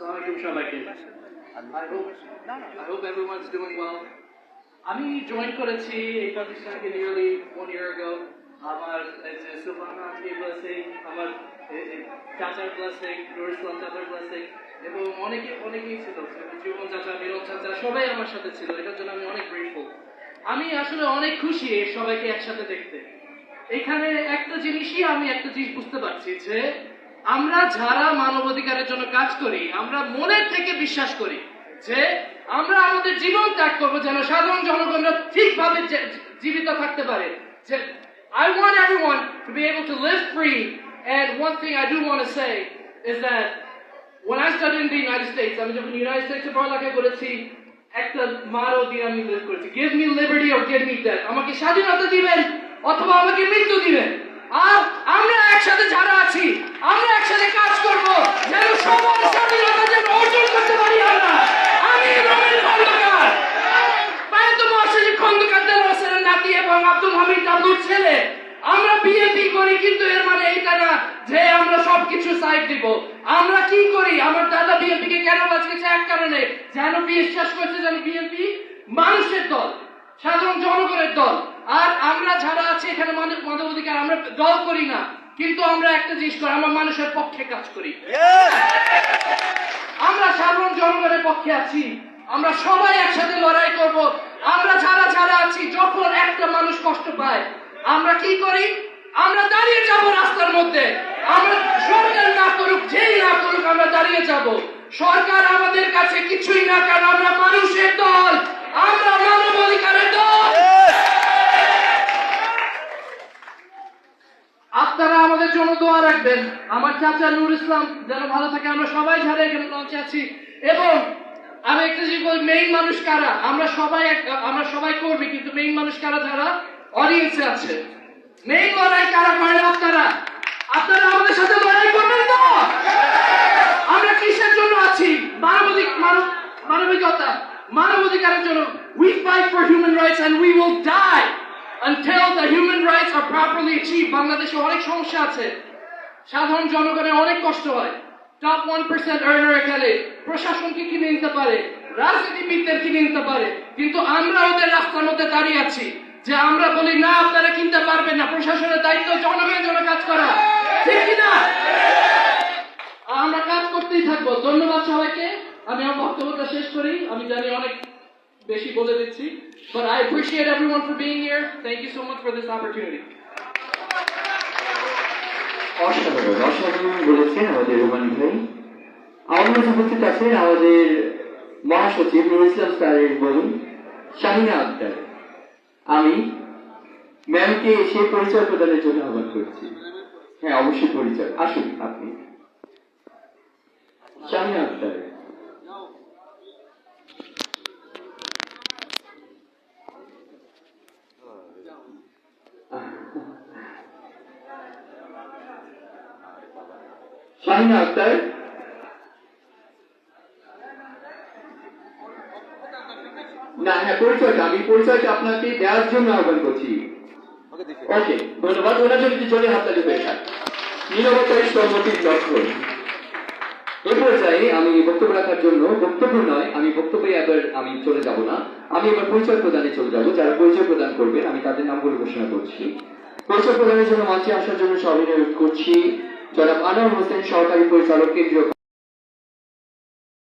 আসসালামাইকুম সবাইকে I hope, I hope everyone's doing well. আমি জয়েন করেছি এই প্রতিষ্ঠানকে নিয়ারলি ওয়ান ইয়ার ago. আমার যে সুবহানা আন্টির ব্লেসিং আমার চাচার ব্লেসিং নুর ইসলাম চাচার ব্লেসিং এবং অনেকে অনেকেই ছিল জীবন চাচা মিরন চাচা সবাই আমার সাথে ছিল। এটার জন্য আমি অনেক গ্রেটফুল আমি আসলে অনেক খুশি সবাইকে একসাথে দেখতে। এখানে একটা জিনিসই আমি একটা জিনিস বুঝতে পারছি যে আমরা যারা মানবাধিকারের জন্য কাজ করি, আমরা মনের থেকে বিশ্বাস করি যে আমরা আমাদের জীবন ত্যাগ করব যেন সাধারণ জনগণরা ঠিকভাবে জীবিত থাকতে পারে। যে, I want everyone to be able to live free, and one thing I do want to say is that when I studied in the United States, আমি যখন ইউনাইটেড স্টেটসে পড়ালেখা করেছি, একটা মারও দিয়ে আমি লিভ করেছি। Give me liberty or give me death আমাকে স্বাধীনতা দিবেন, অথবা আমাকে মৃত্যু দিবেন। আর আমরা একসাথে যারা আছি, আমরা একসাথে কাজ করব যেন সবার স্বাধীনতা যেন অর্জন করতে পারি আমরা। আমি রমেন খন্দকার। পায়তো মহাসচিব খন্দকার দেল নাতি এবং আব্দুল হামিদ আব্দুল ছেলে। আমরা বিএনপি করি, কিন্তু এর মানে এইটা না যে আমরা সবকিছু সাইড দিব। আমরা কি করি? আমার দাদা বিএনপি কে কেন বাঁচিয়েছে এক কারণে যেন বিশ্বাস করছে যেন বিএনপি মানুষের দল, সাধারণ জনগণের দল। আর আমরা যারা আছি এখানে মানব মানব অধিকার আমরা দল করি না। কিন্তু আমরা একটা জিনিস করি আমরা মানুষের পক্ষে কাজ করি। আমরা সাধারণ জনগণের পক্ষে আছি। আমরা সবাই একসাথে লড়াই করব। আমরা যারা যারা আছি যখন একটা মানুষ কষ্ট পায় আমরা কি করি? আমরা দাঁড়িয়ে যাব রাস্তার মধ্যে। আমরা সরকার না করুক যেই না করুক আমরা দাঁড়িয়ে যাব। সরকার আমাদের কাছে কিছুই না কারণ আমরা মানুষের দল আমরা মানব অধিকারের দল আপনারা আমাদের জন্য দোয়া রাখবেন। আমার চাচা নুর ইসলাম যেন ভালো থাকে, আমরা সবাই যারা এখানে লঞ্চে আছি। এবং আমি একটা জিনিস বলি মেইন মানুষ কারা? আমরা সবাই আমরা সবাই করবি কিন্তু মেইন মানুষ কারা যারা? অডিয়েন্সে আছে। মেইন লড়াই কারা? করেন আপনারা আপনারা আমাদের সাথে লড়াই করবেন তো? আমরা কিসের জন্য আছি? মানবাধিক মানব মানবিকতা। মানবাধিকারের জন্য we fight for human rights and we will die until the human rights are properly achieved বাংলাদেশে অনেক সমস্যা আছে। সাধারণ জনগণের অনেক কষ্ট হয়। টপ ওয়ান পার্সেন্ট আর্নার এখানে প্রশাসনকে কিনে নিতে পারে, রাজনীতিবিদদের কিনে নিতে পারে। কিন্তু আমরা ওদের রাস্তার মধ্যে দাঁড়িয়ে আছি যে আমরা বলি, না, আপনারা কিনতে পারবেন না। প্রশাসনের দায়িত্ব জনগণের জন্য কাজ করা। ঠিক কিনা? আমরা কাজ করতেই থাকব। ধন্যবাদ সবাইকে। আমি আমার বক্তব্যটা শেষ করি। আমি জানি অনেক বেশি বলে দিচ্ছি। But I appreciate everyone for being here. Thank you so much for this opportunity. বলেছেন আমাদের আমাদের মহাসচিব বলুন শাহিনা আক্তার। আমি পরিচয় প্রদানের জন্য করছি। হ্যাঁ অবশ্যই পরিচয়। আসুন আপনি। শাহিনা আক্তার। শাহিনা আক্তার না হ্যাঁ পরিচয়টা আমি পরিচয়টা আপনাকে দেওয়ার জন্য আহ্বান করছি। ওকে ধন্যবাদ। ওনার জন্য কিছু হাততালি হয়ে থাক নিরবতাই সম্মতির লক্ষণ এ পর্যায়ে আমি বক্তব্য রাখার জন্য বক্তব্য নয় আমি বক্তব্যে এবার আমি চলে যাব না। আমি এবার পরিচয় প্রদানে চলে যাব। যারা পরিচয় প্রদান করবেন আমি তাদের নামগুলো ঘোষণা করছি। পরিচয় প্রদানের জন্য মঞ্চে আসার জন্য সবাই অনুরোধ করছি। জনাব আনোয়ার হোসেন সহকারী পরিচালক কেন্দ্রীয়